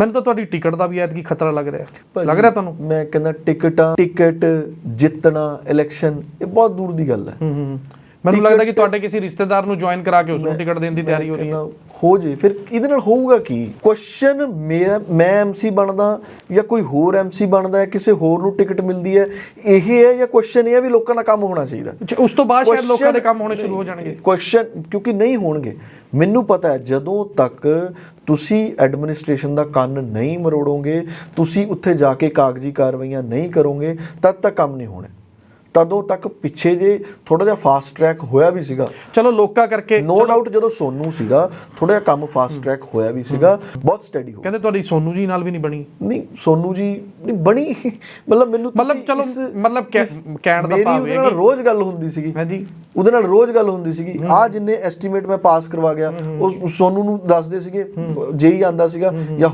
ਮੈਨੂੰ ਤਾਂ ਤੁਹਾਡੀ ਟਿਕਟ ਦਾ ਵੀ ਐਤਕੀ ਖਤਰਾ ਲੱਗ ਰਿਹਾ। ਭਾਜੀ, ਲੱਗ ਰਿਹਾ ਤੁਹਾਨੂੰ? ਮੈਂ ਕਹਿੰਦਾ ਟਿਕਟਾਂ ਟਿਕਟ ਜਿੱਤਣਾ ਇਲੈਕਸ਼ਨ ਇਹ ਬਹੁਤ ਦੂਰ ਦੀ ਗੱਲ ਹੈ। ਹੂੰ ਹੂੰ ਮੈਨੂੰ ਲੱਗਦਾ ਕਿ ਤੁਹਾਡੇ ਕਿਸੇ ਰਿਸ਼ਤੇਦਾਰ ਨੂੰ ਜੁਆਇਨ ਕਰਾ ਕੇ ਉਸ ਨੂੰ ਟਿਕਟ ਦੇਣ ਦੀ ਤਿਆਰੀ ਹੋ ਰਹੀ ਹੈ। ਹੋ ਜੇ ਫਿਰ ਇਹਦੇ ਨਾਲ ਹੋਊਗਾ ਕੀ? ਕੁਐਸਚਨ ਮੇਰਾ ਮੈਂ ਐਮਸੀ ਬਣਦਾ ਜਾਂ ਕੋਈ ਹੋਰ ਐਮਸੀ ਬਣਦਾ ਹੈ ਕਿਸੇ ਹੋਰ ਨੂੰ ਟਿਕਟ ਮਿਲਦੀ ਹੈ ਇਹ ਹੈ ਜਾਂ ਕੁਐਸਚਨ ਇਹ ਹੈ ਵੀ ਲੋਕਾਂ ਦਾ ਕੰਮ ਹੋਣਾ ਚਾਹੀਦਾ? ਉਸ ਤੋਂ ਬਾਅਦ ਸ਼ਾਇਦ ਲੋਕਾਂ ਦੇ ਕੰਮ ਹੋਣੇ ਸ਼ੁਰੂ ਹੋ ਜਾਣਗੇ। ਕੁਐਸਚਨ ਕਿਉਂਕਿ ਨਹੀਂ ਹੋਣਗੇ। ਮੈਨੂੰ ਪਤਾ ਹੈ ਜਦੋਂ ਤੱਕ ਤੁਸੀਂ ਐਡਮਿਨਿਸਟ੍ਰੇਸ਼ਨ ਦਾ ਕੰਨ ਨਹੀਂ ਮਰੋੜੋਗੇ ਤੁਸੀਂ ਉੱਥੇ ਜਾ ਕੇ ਕਾਗਜ਼ੀ ਕਾਰਵਾਈਆਂ ਨਹੀਂ ਕਰੋਗੇ ਤਦ ਤੱਕ ਕੰਮ ਨਹੀਂ ਹੋਣੇ। ਤਦੋਂ ਤੱਕ ਪਿੱਛੇ ਜੇ ਥੋੜਾ ਜਿਹਾ ਫਾਸਟ ਟਰੈਕ ਹੋਇਆ ਵੀ ਸੀਗਾ। ਚਲੋ ਲੋਕਾਂ ਕਰਕੇ ਨੋ ਡਾਊਟ ਜਦੋਂ ਸੋਨੂ ਸੀਗਾ ਥੋੜਾ ਜਿਹਾ ਕੰਮ ਫਾਸਟ ਟਰੈਕ ਹੋਇਆ ਵੀ ਸੀਗਾ ਬਹੁਤ ਸਟੱਡੀ ਹੋ ਕਹਿੰਦੇ ਤੁਹਾਡੀ ਸੋਨੂ ਜੀ ਨਾਲ ਵੀ ਨਹੀਂ ਬਣੀ। ਨਹੀਂ ਸੋਨੂ ਜੀ ਨਹੀਂ ਬਣੀ। ਮਤਲਬ ਮੈਨੂੰ ਮਤਲਬ ਚਲੋ, ਮਤਲਬ ਕਹਿਣ ਦਾ ਭਾਵ ਇਹ ਕਿ- ਰੋਜ਼ ਗੱਲ ਹੁੰਦੀ ਸੀਗੀ। ਹਾਂਜੀ। ਉਹਦੇ ਨਾਲ ਰੋਜ਼ ਗੱਲ ਹੁੰਦੀ ਸੀਗੀ। ਆ ਜਿੰਨੇ ਐਸਟੀਮੇਟ ਮੈਂ ਪਾਸ ਕਰਵਾ ਗਿਆ ਉਹ ਸੋਨੂ ਨੂੰ ਦੱਸਦੇ ਸੀਗੇ ਜੇਈ ਆਂਦਾ ਸੀਗਾ ਜਾਂ